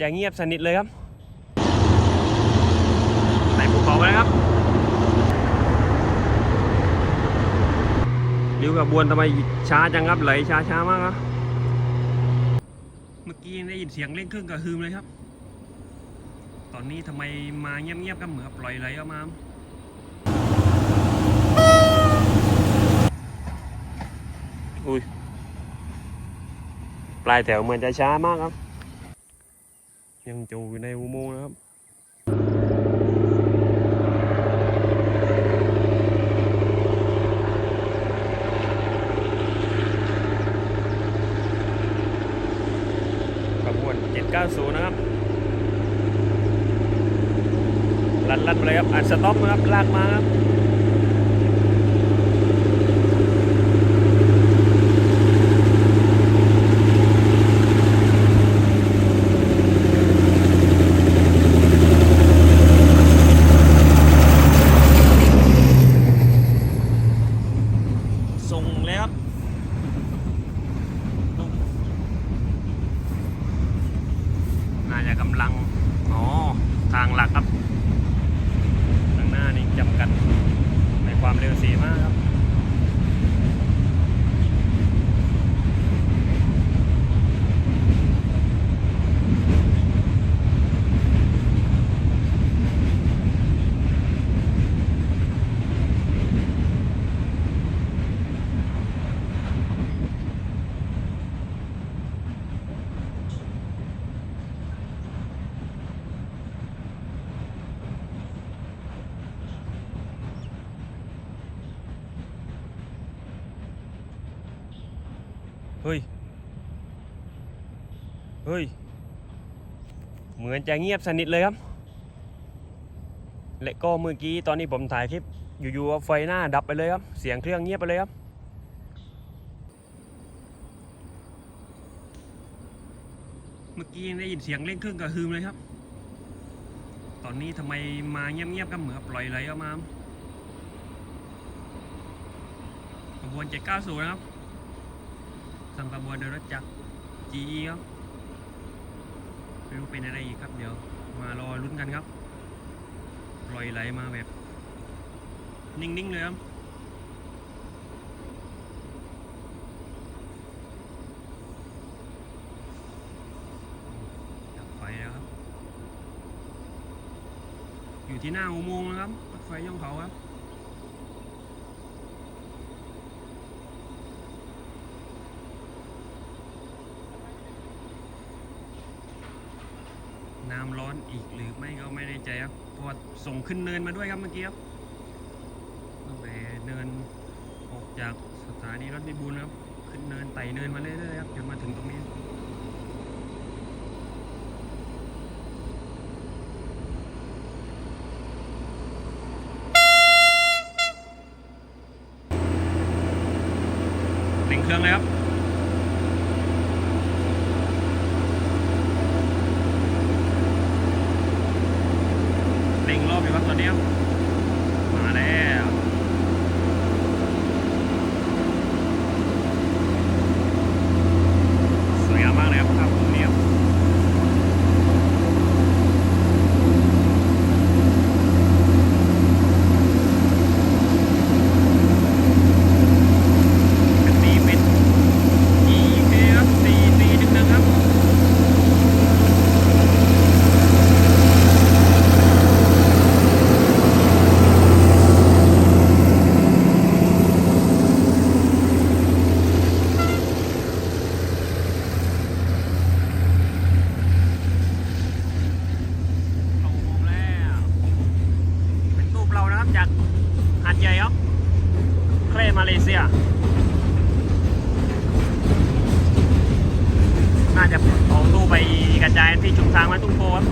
จะเงียบสนิทเลยครับในภูเขาไปแล้วครับริ้วกับบวนทำไมช้าจังครับไหลช้าช้ามากครับเมื่อกี้ได้ยินเสียงเร่งเครื่องกระฮืมเลยครับ ตอนนี้ทำไมมาเงียบๆก็เหมือนปล่อยไหลออกมาอุ้ยปลายแถวเหมือนจะช้ามากครับ ยังจูอยู่ในอุโมงค์นะครับขบวน 790 นะครับ ลันลันไปเลยครับอัดสต็อปนะครับ ลากมาครับ ส่งแล้วครับ น่าจะกำลัง อ๋อ ทางหลักครับ ข้างหน้านี่จำกัดในความเร็วสีมากครับ เฮ้ย เฮ้ย เหมือนจะเงียบสนิทเลยครับ และก็เมื่อกี้ตอนนี้ผมถ่ายคลิป อยู่ๆไฟหน้าดับไปเลยครับ เสียงเครื่องเงียบไปเลยครับ เมื่อกี้ได้ยินเสียงเร่งเครื่องกระฮืมเลยครับ ตอนนี้ทำไมมาเงียบๆก็เหมือนปล่อยไหลออกมาขบวน790นะครับ สั่งขบวนโดยรถจักร GE ครับไม่รู้เป็นอะไรอีกครับ เดี๋ยวมารอลุ้นกันครับปล่อยไหลมาแบบ นิ่ง ๆ เลยครับดับไฟแล้วครับ อยู่ที่หน้าอุโมงค์นะครับรถไฟย่องเขาครับ น้ำร้อนอีกหรือไม่ก็ไม่แน่ใจครับเพราะส่งขึ้นเนินมาด้วยครับเมื่อกี้ครับตั้งแต่เนินออกจากสถานีรถพิบูลครับ ขึ้นเนินไต่เนินมาเรื่อยๆครับจนมาถึงตรงนี้เร่งเครื่องเลยครับ เร่งรอบอยู่ครับตอนนี้ครับมาแล้วสวยงามมากเลยครับภาพมุมนี้ครับอันนี้เป็น EK ครับ4 4 1 1ครับ เข้าอุโมงค์แล้ว เป็นตู้เรานะครับ จากหาดใหญ่ครับเคลมาเลเซีย น่าจะของตู้ไปกระจายที่ชุมทางไว้ตุ้งโพครับ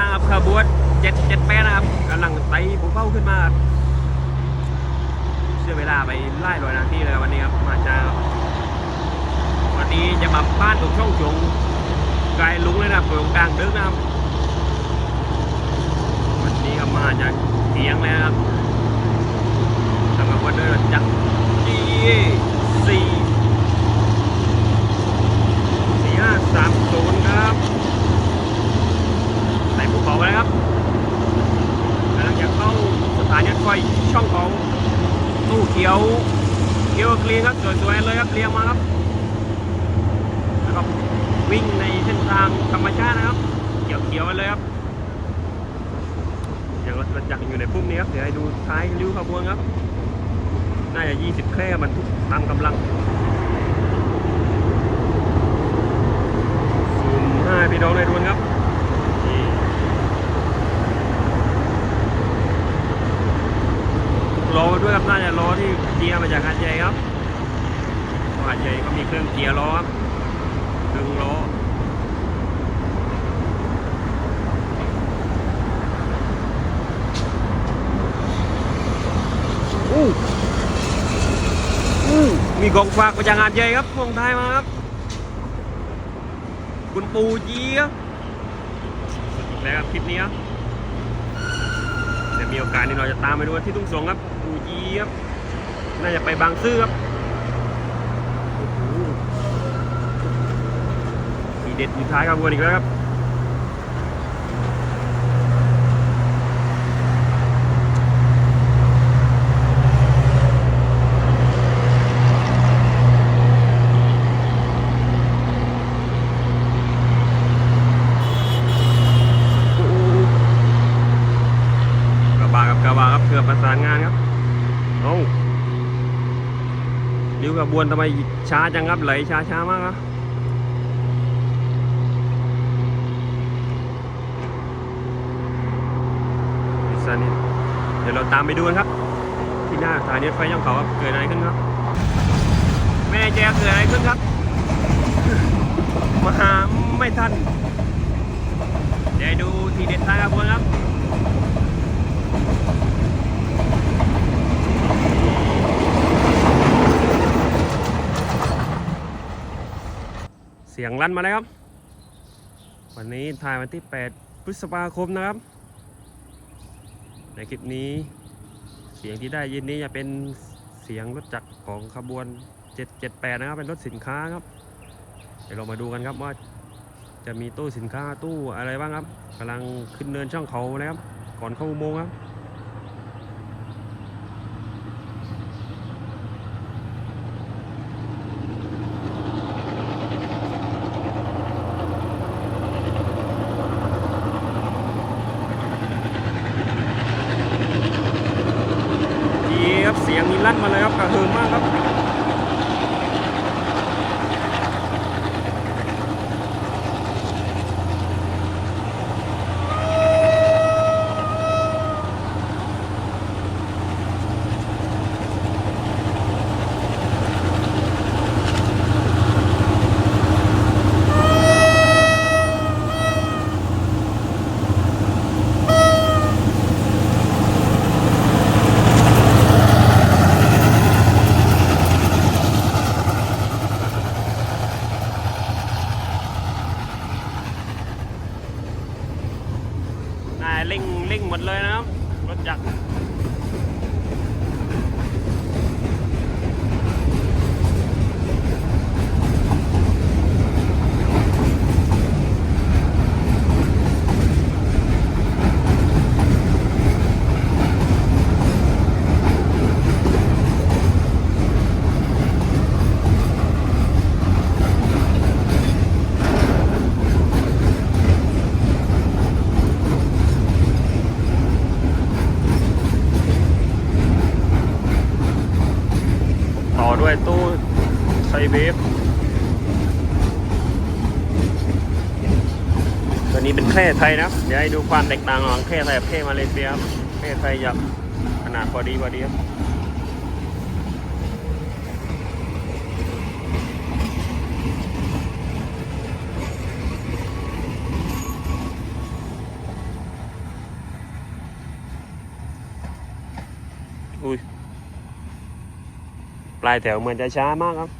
ครับขบวนเจ็ดเจ็แปนะครับกำลังไต่ผมเขาขึ้นมาเชื่อเวลาไปไล่รอยนาทีเลยวันนี้ครับมาจ้าวันนี้จะมาบ้านตรงช่องจงไกลลุงเลยนะเปลืกลางดึกนะครับวันนี้ก็มาจากเกียงเลยครับ วิ่งในเส้นทางธรรมชาตินะครับ เขียวๆไปเลยครับอย่างรถจักรอยู่ในพุ่มนี้ครับเดี๋ยวให้ดูท้ายริ้วขบวนครับน่าจะ 20 แคร่มันทุกตามกำลังซูมห้าพี่น้องเลยดวนครับล้อด้วยครับน่าจะล้อที่เกียร์มาจากหาดใหญ่ครับหาดใหญ่ก็มีเครื่องเกียร์ล้อครับ อืองล้ออู้อู้มีกองฝากมาจากงานใหญ่ครับพวงไทยมาครับ คุณปูจีครับสุดอีกแล้วครับคลิปนี้ครับเดี๋ยวมีโอกาสนี่เราจะตามไปดูที่ทุ่งสงครับ ปูจีครับ น่าจะไปบางซื่อครับโอ้โหมี เด็ดอยู่ท้ายขบวนอีกแล้วครับกระบะกับกระบะครับเกือบประสานงานครับโอ้ลิ้วกระบวนทำไมช้าจังครับไหลช้าช้ามากครับพิซซ่านีเดี๋ยวเราตามไปดูกันครับ ที่หน้าสถานีรถไฟย่องเขาครับเกิดอะไรขึ้นครับ แม่แจ๊เกิดอะไรขึ้นครับ มาหาไม่ทัน เดี๋ยวดูทีเด็ดท้ายขบวนครับเสียงลั่นมาแล้วครับ วันนี้ถ่ายวันที่ 8 พฤษภาคมนะครับ ในคลิปนี้เสียงที่ได้ยินนี้จะเป็นเสียงรถจักรของขบวน 778 นะครับ เป็นรถสินค้าครับ เดี๋ยวเรามาดูกันครับว่าจะมีตู้สินค้าตู้อะไรบ้างครับกำลังขึ้นเนินช่องเขานะครับ ก่อนเข้าอุโมงค์ครับ ดีครับเสียงนี้ ลั่นมาเลยครับกระหึ่มมากครับ นายเร่งเร่งหมดเลยนะครับ รถจักรต่อด้วยตู้ ไซเวฟตัวนี้เป็นแค่ไทยนะ เดี๋ยวให้ดูความแตกต่างระหว่างแค่ไทยกับแค่มาเลเซียครับแค่ไทยจะขนาดพอดีพอดีครับอุ้ยปลายแถวเหมือนจะช้ามากครับ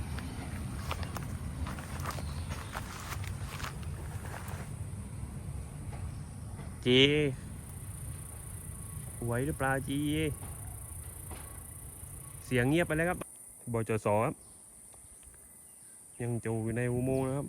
จีไหวหรือเปล่าจี เสียงเงียบไปแล้วครับบจสครับ ยังจูอยู่ในอุโมงค์นะครับ